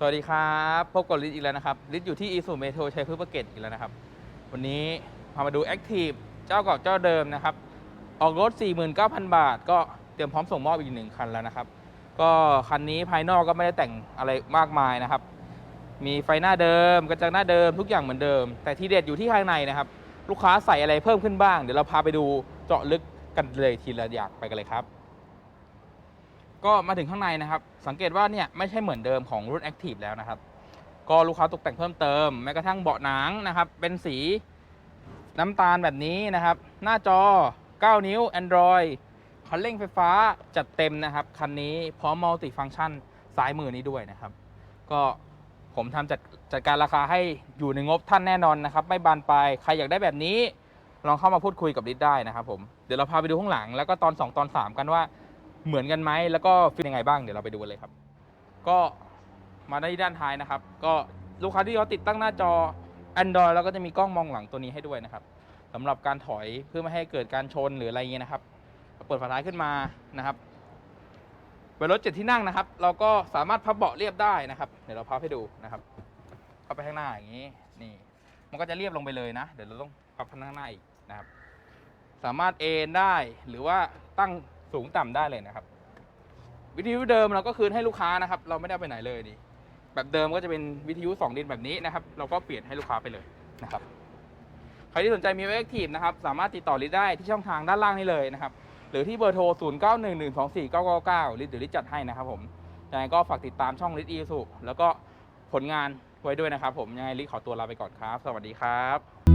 สวัสดีครับพบกับลิศอีกแล้วนะครับลิศอยู่ที่อีซูเมโทรชัยพฤกษ์ประเกตอีกแล้วนะครับ วันนี้พามาดูแอคทีฟเจ้าเก่าเจ้าเดิมนะครับ ออกรถ 49,000 บาท ก็เตรียมพร้อมส่งมอบอีกหนึ่งคันแล้วนะครับ ก็คันนี้ภายนอกก็ไม่ได้แต่งอะไรมากมายนะครับ มีไฟหน้าเดิมกระจังหน้าเดิมทุกอย่างเหมือนเดิม แต่ที่เด็ดอยู่ที่ข้างในนะครับ ลูกค้าใส่อะไรเพิ่มขึ้นบ้าง เดี๋ยวเราพาไปดูเจาะลึกกันเลยทีละอย่างไปกันเลยครับ ก็มาถึงข้างในนะครับ สังเกตว่าเนี่ยไม่ใช่เหมือนเดิมของรุ่น Active แล้วนะครับ ก็ลูกค้าตกแต่งเพิ่มเติมแม้กระทั่งเบาะหนังนะครับ เป็นสีน้ำตาลแบบนี้นะครับ หน้าจอ 9 นิ้ว Android คันเร่งไฟฟ้าจัดเต็มนะครับ คันนี้พร้อมมัลติฟัง c t ชันซ้ายมือนี้ด้วยนะครับ ก็ผมทำจัดจัดการราคาให้อยู่ในงบท่านแน่นอนนะครับ ไม่บานปลายใครอยากได้แบบนี้ลองเข้ามาพูดคุยกับลิศได้นะครับผมเดี๋ยวเราพาไปดูข้างหลังแล้วก็ตอน 2 ตอน 3 กันว่า เหมือนกันไหมแล้วก็ฟิลยังไงบ้างเดี๋ยวเราไปดูกันเลยครับ ก็มาได้ที่ด้านท้ายนะครับ ก็ลูกค้าที่เขาติดตั้งหน้าจอ Android แล้วก็จะมีกล้องมองหลังตัวนี้ให้ด้วยนะครับสำหรับการถอยเพื่อไม่ให้เกิดการชนหรืออะไรเงี้ยนะครับ เปิดฝาท้ายขึ้นมานะครับเป็นรถเจ็ดที่นั่งนะครับ เราก็สามารถพับเบาะเรียบได้นะครับ เดี๋ยวเราพับให้ดูนะครับเข้าไปข้างหน้าอย่างนี้นี่ มันก็จะเรียบลงไปเลยนะ เดี๋ยวเราต้องพับข้างหน้าอีกนะครับ สามารถเอนได้หรือว่าตั้ง สูงต่ำได้เลยนะครับ วิทยุเดิมเราก็คืนให้ลูกค้านะครับ เราไม่ได้ไปไหนเลยนี่แบบเดิมก็จะเป็นวิทยุ2ดินแบบนี้นะครับ เราก็เปลี่ยนให้ลูกค้าไปเลยนะครับใครที่สนใจมีเอ็กทีฟนะครับสามารถติดต่อลิศได้ที่ช่องทางด้านล่างนี้เลยนะครับ หรือที่เบอร์โทร 0 9 1 1 2 4 9 9 9ลิศเดี๋ยวลิศจัดให้นะครับผมยังไงก็ฝากติดตามช่องลิศอีสุแล้วก็ผลงานไว้ด้วยนะครับผมยังไงลิศขอตัวลาไปก่อนครับ สวัสดีครับ